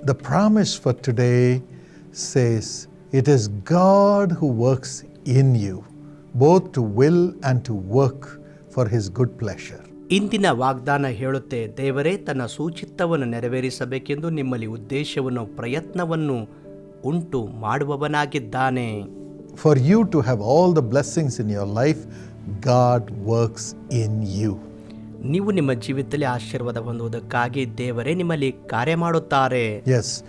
the promise for today says, It is God who works in you, both to will and to work for his good pleasure. ಇಂದಿನ ವಾಗ್ದಾನ ಹೇಳುತ್ತೆ ದೇವರೇ ತನ್ನ ಸೂಚಿತ್ತವನ್ನು ನೆರವೇರಿಸಬೇಕೆಂದು ನಿಮ್ಮಲ್ಲಿ ಉದ್ದೇಶವನ್ನು ಪ್ರಯತ್ನವನ್ನು ಉಂಟು ಮಾಡುವವನಾಗಿದ್ದಾನೆ For you to have all the blessings in your life, God works in you. ನೀವು ನಿಮ್ಮ ಜೀವಿತದಲ್ಲಿ ಆಶೀರ್ವಾದ ಹೊಂದುವುದಕ್ಕಾಗಿ ದೇವರೇ ನಿಮ್ಮಲ್ಲಿ ಕಾರ್ಯ ಮಾಡುತ್ತಾರೆ. Yes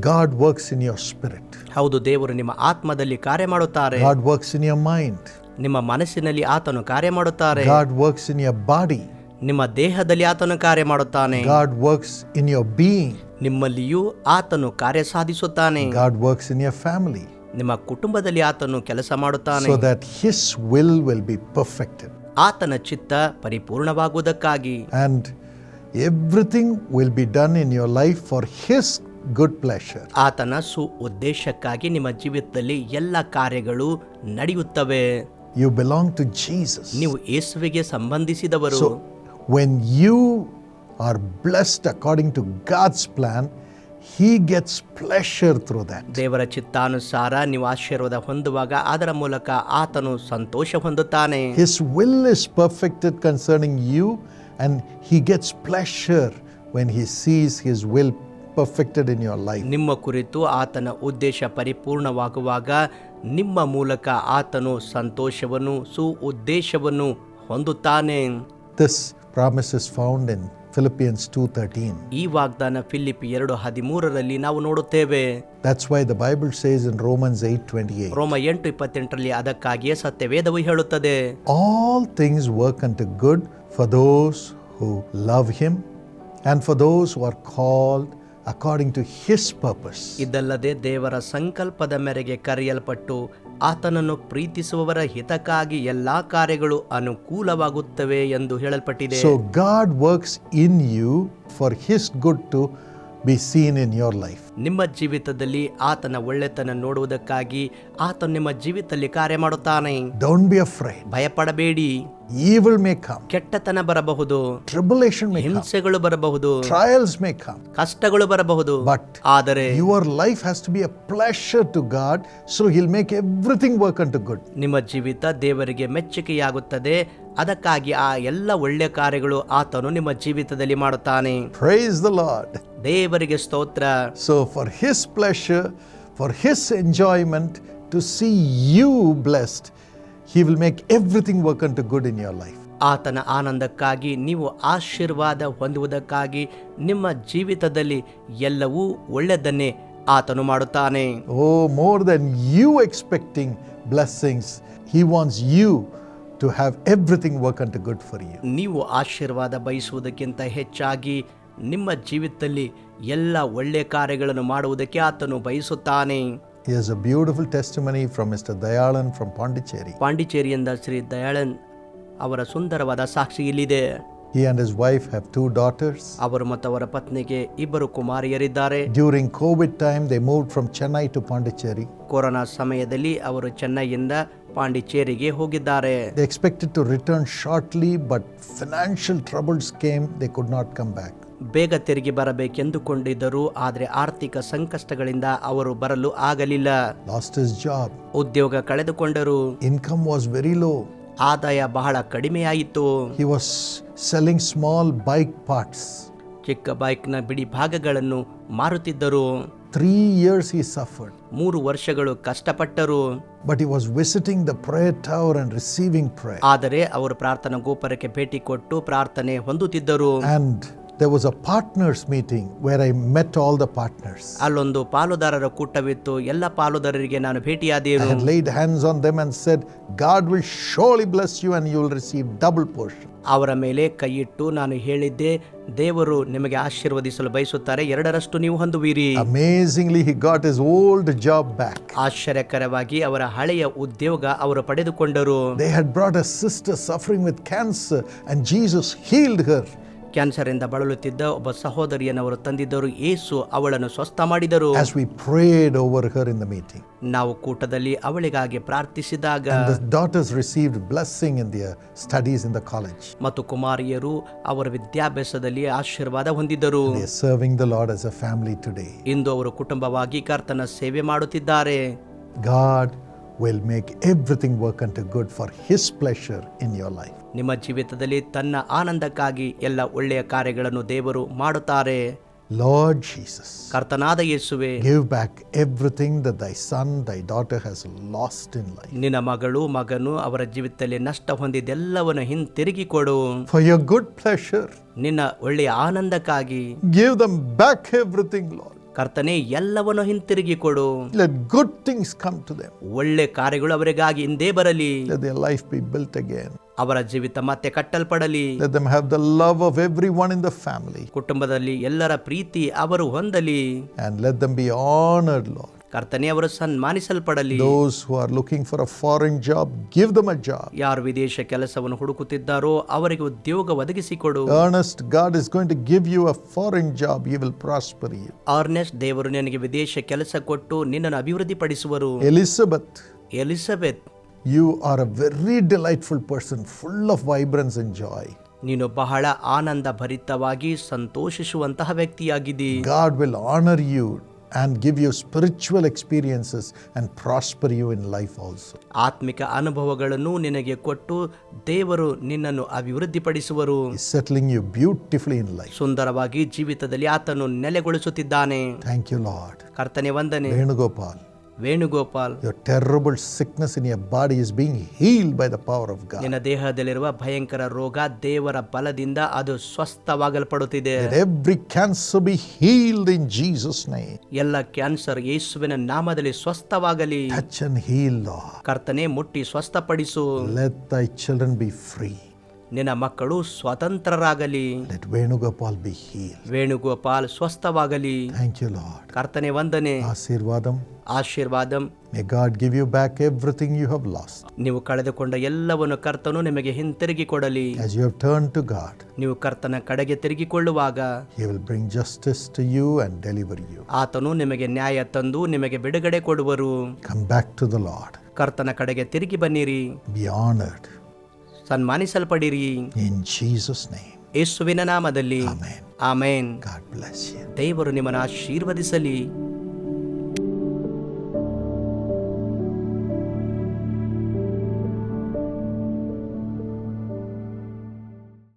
God works in your spirit ಹೌದು ದೇವರು ನಿಮ್ಮ ಆತ್ಮದಲ್ಲಿ ಕಾರ್ಯ ಮಾಡುತ್ತಾರೆ. God works in your mind ನಿಮ್ಮ ಮನಸ್ಸಿನಲ್ಲಿ ಆತನು ಕಾರ್ಯ ಮಾಡುತ್ತಾರೆ. God works in your body ನಿಮ್ಮ ದೇಹದಲ್ಲಿ ಆತನು ಕಾರ್ಯ ಮಾಡುತ್ತಾನೆ. God works in your being ನಿಮ್ಮಲ್ಲಿಯೂ ಆತನು ಕಾರ್ಯ ಸಾಧಿಸುತ್ತಾನೆ. God works in your family ನಿಮ್ಮ ಕುಟುಂಬದಲ್ಲಿ ಆತನು ಕೆಲಸ ಮಾಡುತ್ತಾನೆ. So that his will will be perfected. ಆತನ ಚಿತ್ತ ಪರಿಪೂರ್ಣವಾಗುವುದಕ್ಕಾಗಿ and everything will be done in your life for his good pleasure. ಆತನ ಸು ಉದ್ದೇಶಕ್ಕಾಗಿ ನಿಮ್ಮ ಜೀವಿತದಲ್ಲಿ ಎಲ್ಲ ಕಾರ್ಯಗಳು ನಡೆಯುತ್ತವೆ ಯು ಬಿಲಾಂಗ್ ಟು Jesus. ನೀವು ಯೇಸುವಿಗೆ ಸಂಬಂಧಿಸಿದವರು when you are blessed according to God's God's plan, He gets pleasure through that. ದೇವರ ಚಿತ್ತಾನುಸಾರ ನೀವು ಆಶೀರ್ವಾದ ಹೊಂದುವಾಗ ಅದರ ಮೂಲಕ ಆತನು ಸಂತೋಷ ಹೊಂದುತ್ತಾನೆ His will is perfected concerning you, and He gets pleasure when He sees His will perfected in your life. ನಿಮ್ಮ ಕುರಿತು ಆತನ ಉದ್ದೇಶ ಪರಿಪೂರ್ಣವಾಗುವಾಗ ನಿಮ್ಮ ಮೂಲಕ ಆತನು ಸಂತೋಷವನ್ನು ಸು ಉದ್ದೇಶವನ್ನು ಹೊಂದುತ್ತಾನೆ This promise is found in Philippians 2:13. ಈ ವಾಗ್ದಾನ ಫಿಲಿಪ್ ಎರಡು ಹದಿಮೂರರಲ್ಲಿ ನಾವು ನೋಡುತ್ತೇವೆ That's why the Bible says in Romans 8:28, ರೋಮ ಎಂಟು ಇಪ್ಪತ್ತೆಂಟರಲ್ಲಿ ಅದಕ್ಕಾಗಿಯೇ ಸತ್ಯವೇದವು ಹೇಳುತ್ತದೆ all things work unto good for those who love him and for those who are called according to his purpose. ಇದಲ್ಲದೆ ದೇವರ ಸಂಕಲ್ಪದ ಮೇರೆಗೆ ಕರೆಯಲ್ಪಟ್ಟು ಆತನನ್ನು ಪ್ರೀತಿಸುವವರ ಹಿತಕ್ಕಾಗಿ ಎಲ್ಲಾ ಕಾರ್ಯಗಳು ಅನುಕೂಲವಾಗುತ್ತವೆ ಎಂದು ಹೇಳಲ್ಪಟ್ಟಿದೆ. So God works in you for his good to be seen in your life ನಿಮ್ಮ ಜೀವಿತದಲ್ಲಿ ಆತನ ಒಳ್ಳೆತನ ನೋಡುವುದಕ್ಕಾಗಿ ಆತನು ನಿಮ್ಮ ಜೀವಿತದಲ್ಲಿ ಕಾರ್ಯ ಮಾಡುತ್ತಾನೆ. ಡೋಂಟ್ ಬಿ ಅಫ್ರೈಡ್ ಭಯಪಡಬೇಡಿ. Evil may come, ಕೆಟ್ಟತನ ಬರಬಹುದು tribulation may come, ಹಿಂಸೆಗಳು ಬರಬಹುದು trials may come, ಕಷ್ಟಗಳು ಬರಬಹುದು but ಆದರೆ your life has to be a pleasure to God, so he'll make everything work unto good. ನಿಮ್ಮ ಜೀವಿತ ದೇವರಿಗೆ ಮೆಚ್ಚುಗೆಯಾಗುತ್ತದೆ ಅದಕ್ಕಾಗಿ ಆ ಎಲ್ಲ ಒಳ್ಳೆಯ ಕಾರ್ಯಗಳು ಆತನು ನಿಮ್ಮ ಜೀವಿತದಲ್ಲಿ ಮಾಡುತ್ತಾನೆ Praise the Lord. ದೇವರಿಗೆ ಸ್ತೋತ್ರ So, for His pleasure, for His enjoyment, to see you blessed, He will make everything work and good in your life ಆತನ ಆನಂದಕ್ಕಾಗಿ ನೀವು ಆಶೀರ್ವಾದ ಹೊಂದುವುದಕ್ಕಾಗಿ ನಿಮ್ಮ ಜೀವಿತದಲ್ಲಿ ಎಲ್ಲವೂ ಒಳ್ಳೆಯದನ್ನೇ ಆತನು ಮಾಡುತ್ತಾನೆ. ಓ more than you expecting blessings He wants you to have everything work and good for you ನೀವು ಆಶೀರ್ವಾದ ಬಯಸುವುದಕ್ಕಿಂತ ಹೆಚ್ಚಾಗಿ ನಿಮ್ಮ ಜೀವಿತದಲ್ಲಿ ಎಲ್ಲ ಒಳ್ಳೆಯ ಕಾರ್ಯಗಳನ್ನು ಮಾಡುವುದಕ್ಕೆ ಆತನು ಬಯಸುತ್ತಾನೆ. Here's a beautiful testimony from Mr. Dayalan from Pondicherry. ಪಾಂಡಿಚೇರಿಯಿಂದ Shri Dayalan ಅವರ ಸುಂದರವಾದ ಸಾಕ್ಷಿ ಇಲ್ಲಿದೆ He and his wife have two daughters. ಅವರು ಮತ್ತು ಅವರ ಪತ್ನಿಗೆ ಇಬ್ಬರು ಕುಮಾರಿಯರಿದ್ದಾರೆ During COVID time, they moved from Chennai to Pondicherry. Corona ಸಮಯದಲ್ಲಿ ಅವರು ಚೆನ್ನೈಯಿಂದ ಪಾಂಡಿಚೇರಿಗೆ ಹೋಗಿದ್ದಾರೆ They expected to return shortly, but financial troubles came, they could not come back. ಬೇಗ ತೆರಿಗೆ ಬರಬೇಕೆಂದುಕೊಂಡಿದ್ದರು ಆದರೆ ಆರ್ಥಿಕ ಸಂಕಷ್ಟಗಳಿಂದ ಅವರು ಬರಲು ಆಗಲಿಲ್ಲ. ಲಾಸ್ಟ್ ಇಸ್ ಜಾಬ್ ಉದ್ಯೋಗ ಕಳೆದುಕೊಂಡರು. ಇನ್ಕಮ್ ವಾಸ್ ವೆರಿ ಲೋ ಆದಾಯ ಬಹಳ ಕಡಿಮೆಯಾಯಿತು. He was selling small bike parts ಚಿಕ್ಕ ಬೈಕ್ನ ಬಿಡಿ ಭಾಗಗಳನ್ನು ಮಾರುತ್ತಿದ್ದರು. ತ್ರೀ ಇಯರ್ಸ್ ಹಿ ಸಫರ್ಡ್ ಮೂರು ವರ್ಷಗಳು ಕಷ್ಟಪಟ್ಟರು. But he was visiting the prayer tower and receiving prayer ಆದರೆ ಅವರು ಪ್ರಾರ್ಥನಾ ಗೋಪುರಕ್ಕೆ ಭೇಟಿ ಕೊಟ್ಟು ಪ್ರಾರ್ಥನೆ ಹೊಂದುತ್ತಿದ್ದರು. And there was a partners meeting where I met all the partners. ಅಲ್ಲೊಂದು ಪಾಲುದಾರರ ಕೂಟವಿತ್ತು ಎಲ್ಲ ಪಾಲುದಾರರಿಗೆ ನಾನು I ಭೇಟಿಯಾದೆನು had laid hands on them and said, God will surely bless you and you will receive double portion. ಅವರ ಮೇಲೆ ಕೈಯಿಟ್ಟು ನಾನು ಹೇಳಿದ್ದೆ ದೇವರು ನಿಮಗೆ ಆಶೀರ್ವದಿಸಲು ಬಯಸುತ್ತಾರೆ ಎರಡರಷ್ಟು ನೀವು ಹೊಂದುವಿರಿ Amazingly, he got his old job back. ಆಶ್ಚರ್ಯಕರವಾಗಿ ಅವರ ಹಳೆಯ ಉದ್ಯೋಗ ಅವರು ಪಡೆದುಕೊಂಡರು They had brought a sister suffering with cancer, and Jesus healed her. ಕ್ಯಾನ್ಸರ್ನಿಂದ ಬಳಲುತ್ತಿದ್ದ ಒಬ್ಬ ಸಹೋದರಿಯನ್ನು ಅವರು ತಂದಿದ್ದರು ಏಸು ಅವಳನ್ನು ಸ್ವಸ್ಥ ಮಾಡಿದರು As we prayed over her in the meeting, ನಾವು ಕೂಟದಲ್ಲಿ ಅವಳಿಗಾಗಿ ಪ್ರಾರ್ಥಿಸಿದಾಗ the daughters received blessing in their studies in the college. ಮತ್ತು ಕುಮಾರಿಯರು ಅವರ ವಿದ್ಯಾಭ್ಯಾಸದಲ್ಲಿ ಆಶೀರ್ವಾದ ಹೊಂದಿದ್ದರು They are serving the Lord as a family today. ಇಂದು ಅವರು ಕುಟುಂಬವಾಗಿ ಕರ್ತನ ಸೇವೆ ಮಾಡುತ್ತಿದ್ದಾರೆ God will make everything work unto good for His pleasure in your life. ನಿಮ್ಮ ಜೀವಿತದಲ್ಲಿ ತನ್ನ ಆನಂದಕ್ಕಾಗಿ ಎಲ್ಲ ಒಳ್ಳೆಯ ಕಾರ್ಯಗಳನ್ನು ದೇವರು ಮಾಡುತ್ತಾರೆ Lord Jesus, ಕರ್ತನಾದ ಯೇಸುವೆ give back everything that thy son, thy daughter has lost in life. ನಿನ್ನ ಮಗಳು ಮಗನು ಅವರ ಜೀವಿತದಲ್ಲಿ ನಷ್ಟ ಹೊಂದಿದ್ದೆಲ್ಲವನ್ನು ಹಿಂತಿರುಗಿ ಕೊಡು For your good pleasure, ನಿನ್ನ ಒಳ್ಳೆಯ ಆನಂದಕ್ಕಾಗಿ give them back everything, Lord. ಕರ್ತನೆ ಎಲ್ಲವನ್ನು ಹಿಂತಿರುಗಿ ಕೊಡು good good things come to them. ಒಳ್ಳೆ ಕಾರ್ಯಗಳು ಅವರಿಗಾಗಿ ಹಿಂದೆ ಬರಲಿ Let their life be built again. ಅವರ ಜೀವಿತ ಮತ್ತೆ ಕಟ್ಟಲ್ಪಡಲಿ Let them have the love of everyone in the family. ಕುಟುಂಬದಲ್ಲಿ ಎಲ್ಲರ ಪ್ರೀತಿ ಅವರು ಹೊಂದಲಿ And let them be honored, Lord. ಕರ್ತನೆ ಅವರು ಸನ್ಮಾನಿಸಲ್ಪಡಲಿ. Those who are looking for a foreign job, give them a job. ಯಾರು ವಿದೇಶ ಕೆಲಸವನ್ನು ಹುಡುಕುತ್ತಿದ್ದಾರೋ ಅವರಿಗೆ ಉದ್ಯೋಗ ಒದಗಿಸಿಕೊಡು. Earnest, God is going to give you a foreign job you will prosper you Earnest ದೇವರು ನಿನಗೆ ವಿದೇಶ ಕೆಲಸ ಕೊಟ್ಟು ನಿನ್ನನ್ನು ಅಭಿವೃದ್ಧಿಪಡಿಸುವರು. ಪಡಿಸುವರು Elizabeth you are a very delightful person full of vibrance and joy ನೀನು ಬಹಳ ಆನಂದ ಭರಿತವಾಗಿ ಸಂತೋಷಿಸುವಂತಹ ವ್ಯಕ್ತಿಯಾಗಿದ್ದೀ. God will honour you and give you spiritual experiences and prosper you in life also. ಆತ್ಮಿಕ ಅನುಭವಗಳನ್ನು ನಿನಗೆ ಕೊಟ್ಟು ದೇವರು ನಿನ್ನನ್ನು ಅಭಿವೃದ್ಧಿಪಡಿಸುವರು He's settling you beautifully in life. ಸುಂದರವಾಗಿ ಜೀವಿತದಲ್ಲಿ ಆತನು ನೆಲೆಗೊಳಿಸುತ್ತಿದ್ದಾನೆ Thank you, Lord. ಕರ್ತನೆ ವಂದನೆ Venugopal, Venugopal your terrible sickness in your body is being healed by the power of God. ನಿನ್ನ ದೇಹದಲ್ಲಿರುವ ಭಯಂಕರ ರೋಗ ದೇವರ ಬಲದಿಂದ ಅದು ಸ್ವಸ್ಥವಾಗಲ್ಪಡುತ್ತಿದೆ Let every cancer be healed in Jesus' name. ಎಲ್ಲ ಕ್ಯಾನ್ಸರ್ ಯೇಸುವಿನ ನಾಮದಲ್ಲಿ ಸ್ವಸ್ಥವಾಗಲಿ Touch and heal, Lord. ಕರ್ತನೆ ಮುಟ್ಟಿ ಸ್ವಸ್ಥಪಡಿಸು Let thy children be free. ನಿನ್ನ ಮಕ್ಕಳು ಸ್ವತಂತ್ರರಾಗಲಿ. ವೇಣುಗೋಪಾಲ್ ಬಿ ಹೀಲ್ ವೇಣುಗೋಪಾಲ್ ಸ್ವಸ್ಥವಾಗಲಿ. ಥ್ಯಾಂಕ್ ಯು ಲಾರ್ಡ್ ಕರ್ತನೆ ವಂದನೆ. ಆಶೀರ್ವಾದ. ಆಶೀರ್ವಾದ. May God give you back everything you have lost ನೀವು ಕಳೆದುಕೊಂಡ ಎಲ್ಲವನ್ನು ಕರ್ತನು ನಿಮಗೆ ಹಿಂತಿರುಗಿ ಕೊಡಲಿ as you have turn to God. ನೀವು ಕರ್ತನ ಕಡೆಗೆ ತಿರುಗಿಕೊಳ್ಳುವಾಗ. He will bring justice to you and deliver you ಆತನು ನಿಮಗೆ ನ್ಯಾಯ ತಂದು ನಿಮಗೆ ಬಿಡುಗಡೆ ಕೊಡುವರು. Come back to the Lord. ಕರ್ತನ ಕಡೆಗೆ ತಿರುಗಿ ಬನ್ನಿರಿ. Be honoured ಸನ್ಮಾನಿಸಲ್ಪಡಿರಿ. In Jesus name ಯೇಸುವಿನ ನಾಮದಲ್ಲಿ. Amen amen. God bless you. ದೇವರು ನಿಮ್ಮನ್ನು ಆಶೀರ್ವದಿಸಲಿ.